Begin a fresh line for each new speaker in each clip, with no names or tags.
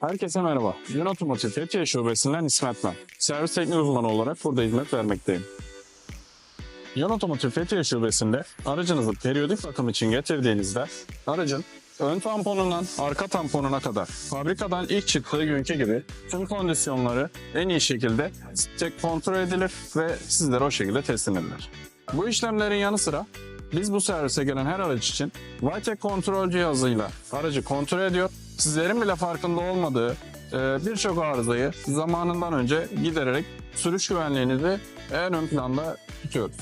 Herkese merhaba. Yön Otomotiv Fethiye Şubesi'nden İsmet ben. Servis teknik uzmanı olarak burada hizmet vermekteyim. Yön Otomotiv Fethiye Şubesi'nde aracınızı periyodik bakım için getirdiğinizde aracın ön tamponundan arka tamponuna kadar fabrikadan ilk çıktığı günkü gibi tüm kondisyonları en iyi şekilde tek kontrol edilir ve sizlere o şekilde teslim edilir. Bu işlemlerin yanı sıra biz bu servise gelen her araç için Vitek kontrol cihazıyla aracı kontrol ediyor. Sizlerin bile farkında olmadığı e, birçok arızayı zamanından önce gidererek sürüş güvenliğinizi en ön planda tutuyoruz.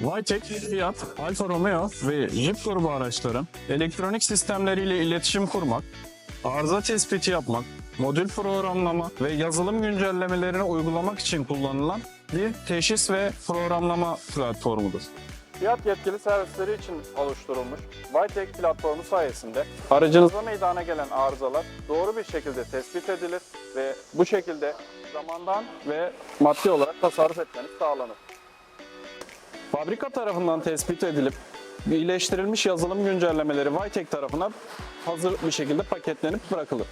Vitek, Fiat, Alfa Romeo ve Jeep grubu araçların elektronik sistemleriyle iletişim kurmak, arıza tespiti yapmak, modül programlama ve yazılım güncellemelerini uygulamak için kullanılan bir teşhis ve programlama platformudur. Fiyat yetkili servisleri için oluşturulmuş Vitek platformu sayesinde aracınızda meydana gelen arızalar doğru bir şekilde tespit edilir ve bu şekilde zamandan ve maddi olarak tasarruf etmeniz sağlanır. Fabrika tarafından tespit edilip iyileştirilmiş yazılım güncellemeleri Vitek tarafından hazır bir şekilde paketlenip bırakılır.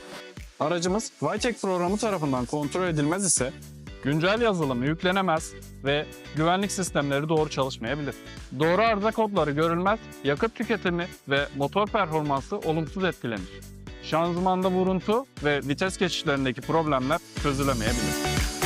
Aracımız Vitek programı tarafından kontrol edilmez ise güncel yazılımı yüklenemez ve güvenlik sistemleri doğru çalışmayabilir. Doğru arıza kodları görülmez, yakıt tüketimi ve motor performansı olumsuz etkilenir. Şanzımanda vuruntu ve vites geçişlerindeki problemler çözülemeyebilir.